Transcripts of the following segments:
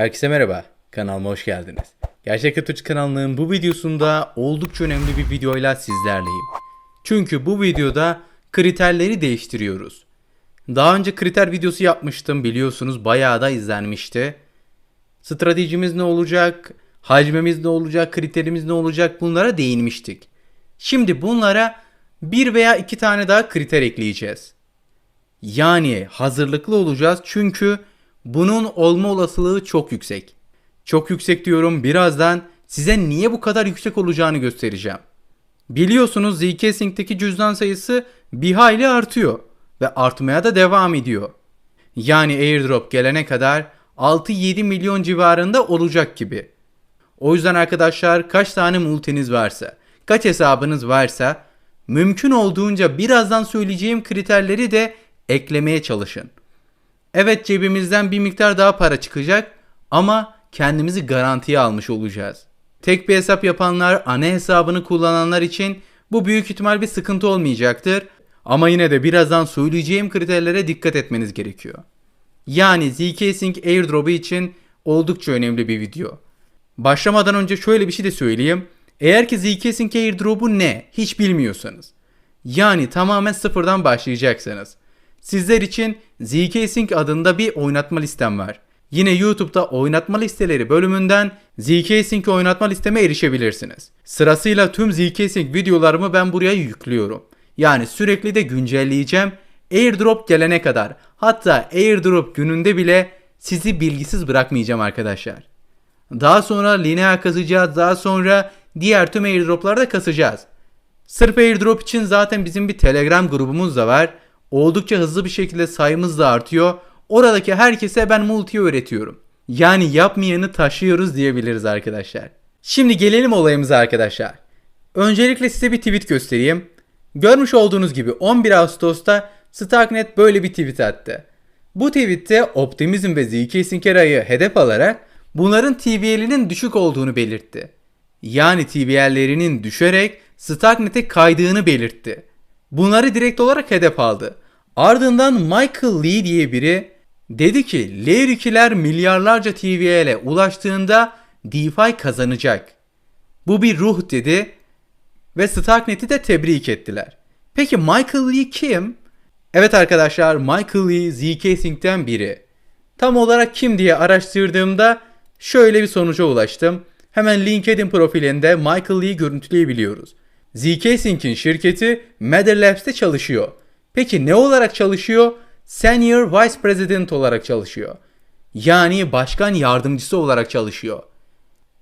Herkese merhaba, kanalıma hoş geldiniz. Gerçek Atıç kanalının bu videosunda oldukça önemli bir videoyla sizlerleyim. Çünkü bu videoda kriterleri değiştiriyoruz. Daha önce kriter videosu yapmıştım biliyorsunuz bayağı da izlenmişti. Stratejimiz ne olacak, hacmimiz ne olacak, kriterimiz ne olacak bunlara değinmiştik. Şimdi bunlara bir veya iki tane daha kriter ekleyeceğiz. Yani hazırlıklı olacağız çünkü bunun olma olasılığı çok yüksek. Çok yüksek diyorum birazdan size niye bu kadar yüksek olacağını göstereceğim. Biliyorsunuz ZK Sync'teki cüzdan sayısı bir hayli artıyor ve artmaya da devam ediyor. Yani airdrop gelene kadar 6-7 milyon civarında olacak gibi. O yüzden arkadaşlar kaç tane multiniz varsa, kaç hesabınız varsa mümkün olduğunca birazdan söyleyeceğim kriterleri de eklemeye çalışın. Evet cebimizden bir miktar daha para çıkacak ama kendimizi garantiye almış olacağız. Tek bir hesap yapanlar, ana hesabını kullananlar için bu büyük ihtimal bir sıkıntı olmayacaktır. Ama yine de birazdan söyleyeceğim kriterlere dikkat etmeniz gerekiyor. Yani ZK Sync airdrop'u için oldukça önemli bir video. Başlamadan önce şöyle bir şey de söyleyeyim. Eğer ki ZK Sync airdrop'u ne hiç bilmiyorsanız yani tamamen sıfırdan başlayacaksanız sizler için ZK Sync adında bir oynatma listem var. Yine YouTube'da oynatma listeleri bölümünden ZK Sync oynatma listeme erişebilirsiniz. Sırasıyla tüm ZK Sync videolarımı ben buraya yüklüyorum. Yani sürekli de güncelleyeceğim. Airdrop gelene kadar hatta airdrop gününde bile sizi bilgisiz bırakmayacağım arkadaşlar. Daha sonra lineer kazacağız. Daha sonra diğer tüm airdroplarda kasacağız. Sırf airdrop için zaten bizim bir telegram grubumuz da var. Oldukça hızlı bir şekilde sayımız da artıyor. Oradaki herkese ben multi öğretiyorum. Yani yapmayanı taşıyoruz diyebiliriz arkadaşlar. Şimdi gelelim olayımıza arkadaşlar. Öncelikle size bir tweet göstereyim. Görmüş olduğunuz gibi 11 Ağustos'ta Starknet böyle bir tweet attı. Bu tweette Optimizm ve ZK Syncera'yı hedef alarak bunların TVL'inin düşük olduğunu belirtti. Yani TVL'lerinin düşerek Starknet'e kaydığını belirtti. Bunları direkt olarak hedef aldı. Ardından Michael Lee diye biri dedi ki Layer 2'ler milyarlarca TVL'e ulaştığında DeFi kazanacak. Bu bir ruh dedi ve Starknet'i de tebrik ettiler. Peki Michael Lee kim? Evet arkadaşlar Michael Lee ZK Sync'ten biri. Tam olarak kim diye araştırdığımda şöyle bir sonuca ulaştım. Hemen LinkedIn profilinde Michael Lee görüntüleyebiliyoruz. ZK Sync'in şirketi Matter Labs'te çalışıyor. Peki ne olarak çalışıyor? Senior Vice President olarak çalışıyor. Yani başkan yardımcısı olarak çalışıyor.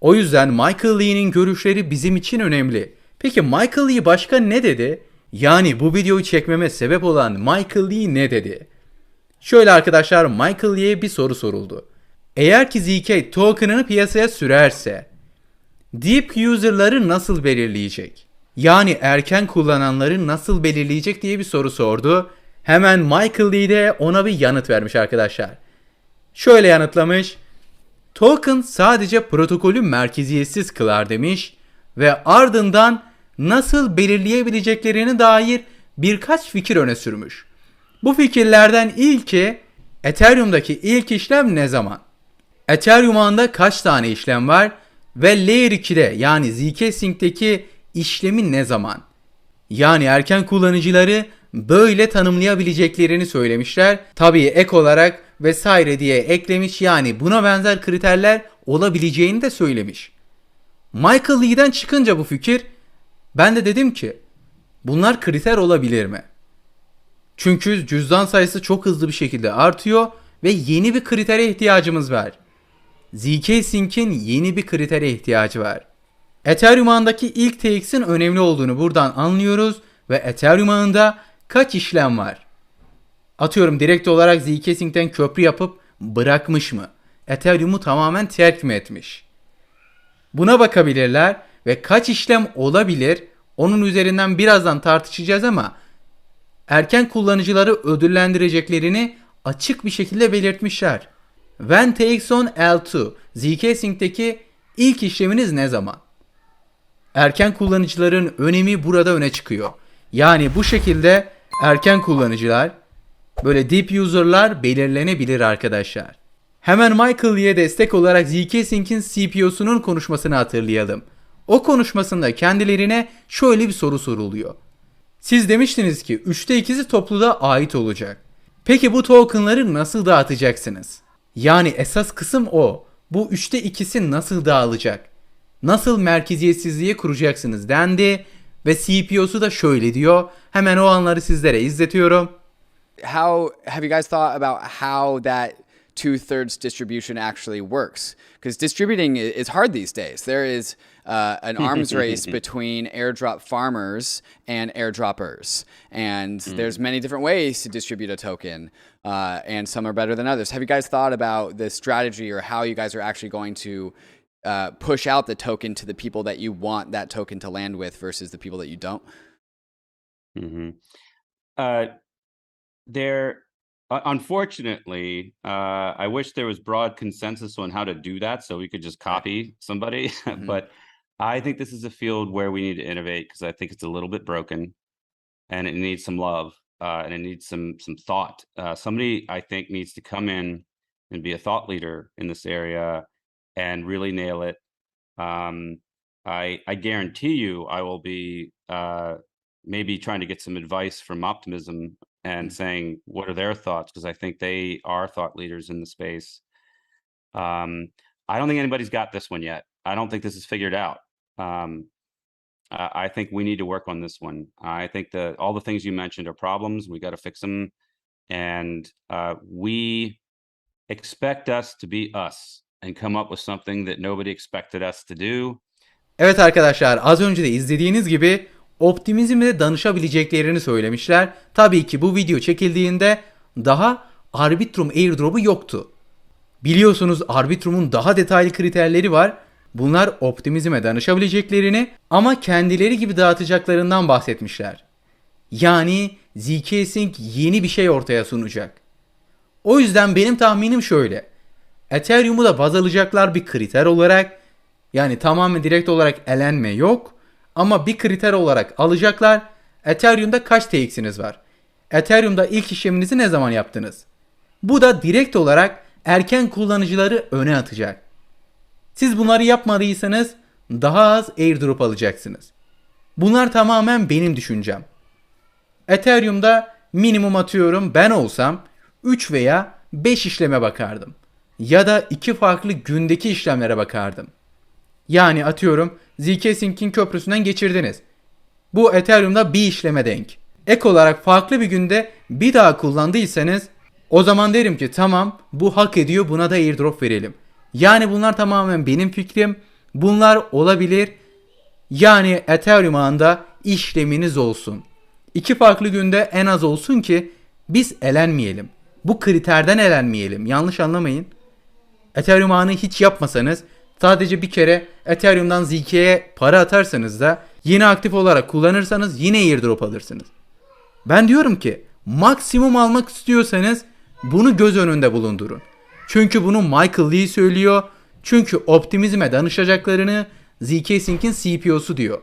O yüzden Michael Lee'nin görüşleri bizim için önemli. Peki Michael Lee başka ne dedi? Yani bu videoyu çekmeme sebep olan Michael Lee ne dedi? Şöyle arkadaşlar Michael Lee'ye bir soru soruldu. Eğer ki ZK token'ını piyasaya sürerse deep user'ları nasıl belirleyecek? Yani erken kullananları nasıl belirleyecek diye bir soru sordu. Hemen Michael Lee de ona bir yanıt vermiş arkadaşlar. Şöyle yanıtlamış. Token sadece protokolü merkeziyetsiz kılar demiş ve ardından nasıl belirleyebileceklerini dair birkaç fikir öne sürmüş. Bu fikirlerden ilki Ethereum'daki ilk işlem ne zaman? Ethereum ağında kaç tane işlem var ve Layer 2'de yani ZK Sync'teki işlemi ne zaman? Yani erken kullanıcıları böyle tanımlayabileceklerini söylemişler. Tabii ek olarak vesaire diye eklemiş yani buna benzer kriterler olabileceğini de söylemiş. Michael Lee'den çıkınca bu fikir ben de dedim ki bunlar kriter olabilir mi? Çünkü cüzdan sayısı çok hızlı bir şekilde artıyor ve yeni bir kritere ihtiyacımız var. ZK Sync'in yeni bir kritere ihtiyacı var. Ethereum ağındaki ilk TX'in önemli olduğunu buradan anlıyoruz ve Ethereum ağında kaç işlem var? Atıyorum direkt olarak ZK Sync'ten köprü yapıp bırakmış mı? Ethereum'u tamamen terk mi etmiş? Buna bakabilirler ve kaç işlem olabilir onun üzerinden birazdan tartışacağız ama erken kullanıcıları ödüllendireceklerini açık bir şekilde belirtmişler. When takes on L2 ZK Sync'teki ilk işleminiz ne zaman? Erken kullanıcıların önemi burada öne çıkıyor. Yani bu şekilde erken kullanıcılar böyle deep user'lar belirlenebilir arkadaşlar. Hemen Michael Lee'ye destek olarak ZK Sync'in CPO'sunun konuşmasını hatırlayalım. O konuşmasında kendilerine şöyle bir soru soruluyor. Siz demiştiniz ki 3'te 2'si topluluğa ait olacak. Peki bu tokenları nasıl dağıtacaksınız? Yani esas kısım o. Bu 3'te 2'si nasıl dağılacak? Nasıl merkeziyetsizliğe kuracaksınız dendi ve CPO'su da şöyle diyor. Hemen o anları sizlere izletiyorum. how have you guys thought about how that two thirds distribution actually works? Because distributing is hard these days. There is uh, an arms race between airdrop farmers and airdroppers, and there's many different ways to distribute a token, uh, and some are better than others. Have you guys thought about the strategy or how you guys are actually going to? Uh, push out the token to the people that you want that token to land with versus the people that you don't. hmm Uh, there, uh, unfortunately, uh, I wish there was broad consensus on how to do that, so we could just copy somebody. Mhm. but I think this is a field where we need to innovate because I think it's a little bit broken, and it needs some love, uh, and it needs some some thought. Uh, somebody I think needs to come in and be a thought leader in this area and really nail it. Um, I I guarantee you, I will be uh, maybe trying to get some advice from optimism and Mm. saying what are their thoughts because I think they are thought leaders in the space. Um, I don't think anybody's got this one yet. I don't think this is figured out. Um, I I think we need to work on this one. I think that all the things you mentioned are problems. We got to fix them, and uh, we expect us to be us and come up with something that nobody expected us to do. Evet arkadaşlar az önce de izlediğiniz gibi optimizmle danışabileceklerini söylemişler. Tabii ki bu video çekildiğinde daha Arbitrum airdrop'u yoktu. Biliyorsunuz Arbitrum'un daha detaylı kriterleri var. Bunlar optimizme danışabileceklerini ama kendileri gibi dağıtacaklarından bahsetmişler. Yani ZK Sync yeni bir şey ortaya sunacak. O yüzden benim tahminim şöyle. Ethereum'u da baz alacaklar bir kriter olarak. Yani tamamen direkt olarak elenme yok. Ama bir kriter olarak alacaklar. Ethereum'da kaç TX'iniz var? Ethereum'da ilk işleminizi ne zaman yaptınız? Bu da direkt olarak erken kullanıcıları öne atacak. Siz bunları yapmadıysanız daha az airdrop alacaksınız. Bunlar tamamen benim düşüncem. Ethereum'da minimum atıyorum ben olsam 3 veya 5 işleme bakardım. Ya da iki farklı gündeki işlemlere bakardım. Yani atıyorum ZK Sync'in köprüsünden geçirdiniz. Bu Ethereum'da bir işleme denk. Ek olarak farklı bir günde bir daha kullandıysanız o zaman derim ki tamam bu hak ediyor buna da airdrop verelim. Yani bunlar tamamen benim fikrim. Bunlar olabilir. Yani Ethereum ağında işleminiz olsun. İki farklı günde en az olsun ki biz elenmeyelim. Bu kriterden elenmeyelim. Yanlış anlamayın. Ethereum ağını hiç yapmasanız sadece bir kere Ethereum'dan ZK'ye para atarsanız da yine aktif olarak kullanırsanız yine airdrop alırsınız. Ben diyorum ki maksimum almak istiyorsanız bunu göz önünde bulundurun. Çünkü bunu Michael Lee söylüyor. Çünkü optimizme danışacaklarını ZK Sync'in CPO'su diyor.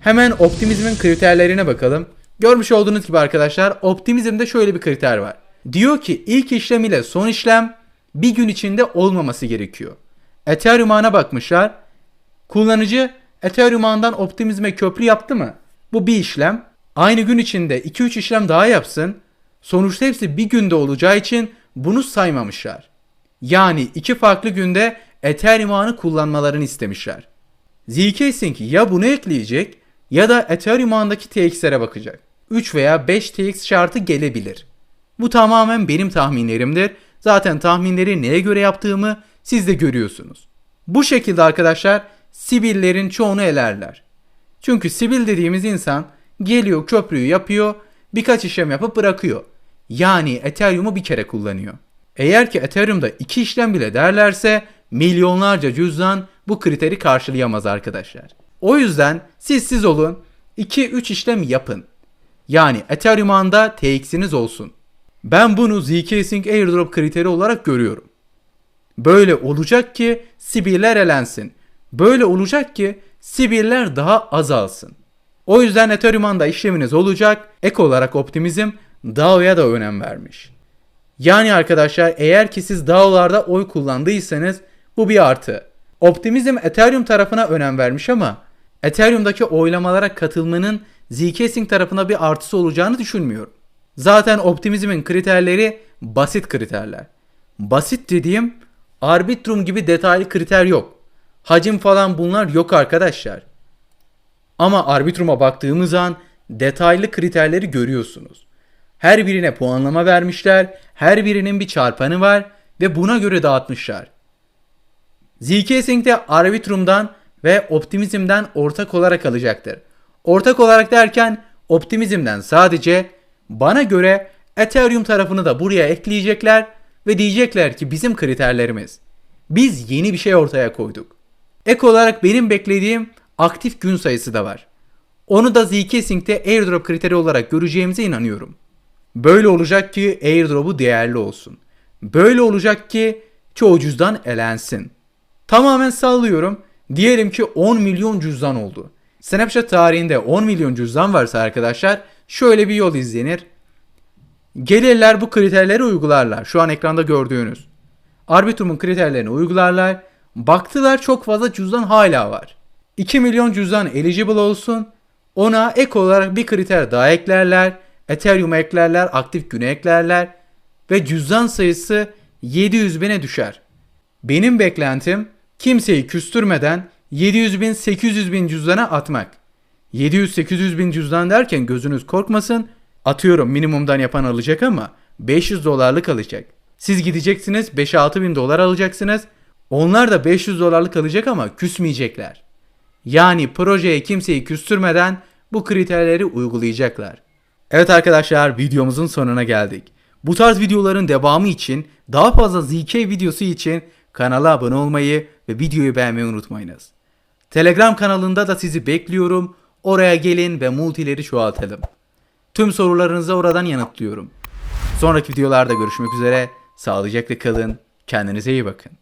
Hemen optimizmin kriterlerine bakalım. Görmüş olduğunuz gibi arkadaşlar optimizmde şöyle bir kriter var. Diyor ki ilk işlem ile son işlem bir gün içinde olmaması gerekiyor. Ethereum ağına bakmışlar. Kullanıcı Ethereum ağından optimizme köprü yaptı mı? Bu bir işlem. Aynı gün içinde 2-3 işlem daha yapsın. Sonuçta hepsi bir günde olacağı için bunu saymamışlar. Yani iki farklı günde Ethereum ağını kullanmalarını istemişler. ZK Sync ya bunu ekleyecek ya da Ethereum ağındaki TX'lere bakacak. 3 veya 5 TX şartı gelebilir. Bu tamamen benim tahminlerimdir. Zaten tahminleri neye göre yaptığımı siz de görüyorsunuz. Bu şekilde arkadaşlar sibillerin çoğunu elerler. Çünkü sibil dediğimiz insan geliyor köprüyü yapıyor, birkaç işlem yapıp bırakıyor. Yani Ethereum'u bir kere kullanıyor. Eğer ki Ethereum'da iki işlem bile derlerse milyonlarca cüzdan bu kriteri karşılayamaz arkadaşlar. O yüzden siz siz olun 2-3 işlem yapın. Yani Ethereum ağında TX'iniz olsun. Ben bunu ZK Sync Airdrop kriteri olarak görüyorum. Böyle olacak ki sibirler elensin. Böyle olacak ki sibirler daha azalsın. O yüzden Ethereum ağında işleminiz olacak. Ek olarak optimizm DAO'ya da önem vermiş. Yani arkadaşlar eğer ki siz DAO'larda oy kullandıysanız bu bir artı. Optimizm Ethereum tarafına önem vermiş ama Ethereum'daki oylamalara katılmanın Zcash tarafına bir artısı olacağını düşünmüyorum. Zaten Optimizm'in kriterleri basit kriterler. Basit dediğim Arbitrum gibi detaylı kriter yok. Hacim falan bunlar yok arkadaşlar. Ama Arbitrum'a baktığımız an detaylı kriterleri görüyorsunuz. Her birine puanlama vermişler, her birinin bir çarpanı var ve buna göre dağıtmışlar. ZK Sync de Arbitrum'dan ve Optimizm'den ortak olarak alacaktır. Ortak olarak derken Optimizm'den sadece bana göre Ethereum tarafını da buraya ekleyecekler ve diyecekler ki bizim kriterlerimiz. Biz yeni bir şey ortaya koyduk. Ek olarak benim beklediğim aktif gün sayısı da var. Onu da ZK Sync'te airdrop kriteri olarak göreceğimize inanıyorum. Böyle olacak ki airdrop'u değerli olsun. Böyle olacak ki çoğu cüzdan elensin. Tamamen sallıyorum. Diyelim ki 10 milyon cüzdan oldu. Snapchat tarihinde 10 milyon cüzdan varsa arkadaşlar şöyle bir yol izlenir. Gelirler bu kriterleri uygularlar. Şu an ekranda gördüğünüz. Arbitrum'un kriterlerini uygularlar. Baktılar çok fazla cüzdan hala var. 2 milyon cüzdan eligible olsun. Ona ek olarak bir kriter daha eklerler. Ethereum'a eklerler, aktif güne eklerler. Ve cüzdan sayısı 700 bine düşer. Benim beklentim kimseyi küstürmeden 700 bin 800 bin cüzdana atmak. 700-800 bin cüzdan derken gözünüz korkmasın. Atıyorum minimumdan yapan alacak ama 500 dolarlık alacak. Siz gideceksiniz 5-6 bin dolar alacaksınız. Onlar da 500 dolarlık alacak ama küsmeyecekler. Yani projeye kimseyi küstürmeden bu kriterleri uygulayacaklar. Evet arkadaşlar videomuzun sonuna geldik. Bu tarz videoların devamı için daha fazla ZK videosu için kanala abone olmayı ve videoyu beğenmeyi unutmayınız. Telegram kanalında da sizi bekliyorum. Oraya gelin ve multileri çoğaltalım. Tüm sorularınızı oradan yanıtlıyorum. Sonraki videolarda görüşmek üzere. Sağlıcakla kalın. Kendinize iyi bakın.